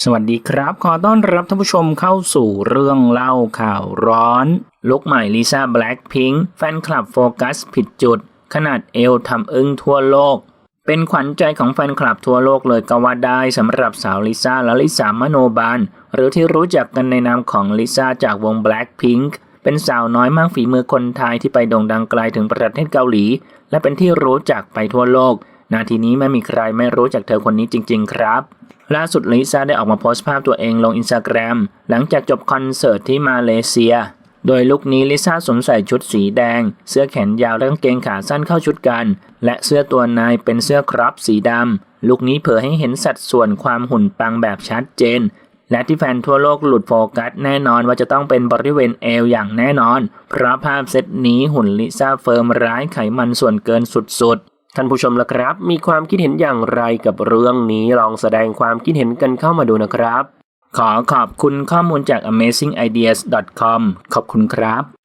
สวัสดีครับ ขอต้อนรับท่านผู้ชมเข้าสู่เรื่องเล่าข่าวร้อน ลุกใหม่ลิซ่าแบล็ k พิงค์แฟนคลับโฟกัสผิดจุด ขนาดเอวทำอึ้งทั่วโลก เป็นขวัญใจของแฟนคลับทั่วโลกเลยก็ว่าได้สำหรับสาวลิซ่าและลิซ่ามโนบาล หรือที่รู้จักกันในนามของลิซ่าจากวง Blackpink เป็นสาวน้อยมากฝีมือคนไทยที่ไปโด่งดังไกลถึงประเทศเกาหลี และเป็นที่รู้จักไปทั่วโลก นาทีนี้ไม่มีใครไม่รู้จักเธอคนนี้จริง ๆ ครับ ล่าสุดลิซ่าได้ออกมาโพสต์ภาพตัวเองลงอินสตาแกรมหลังจากจบคอนเสิร์ตที่มาเลเซีย โดยลุคนี้ลิซ่าสวมใส่ชุดสีแดง เสื้อแขนยาวและกางเกงขาสั้นเข้าชุดกัน และเสื้อตัวในเป็นเสื้อครอปสีดำลุคนี้เผยให้เห็นสัดส่วนความหุ่นปังแบบชัดเจนและที่แฟนทั่วโลกหลุดโฟกัสแน่นอนว่าจะต้องเป็นบริเวณเอวอย่างแน่นอน เพราะภาพเซตนี้หุ่นลิซ่าเฟิร์มร้ายไขมันส่วนเกินสุด ท่านผู้ชมละครับ มีความคิดเห็นอย่างไรกับเรื่องนี้ลองแสดงความคิดเห็นกันเข้ามาดูนะครับ ขอขอบคุณข้อมูลจาก amazingideas.com ขอบคุณครับ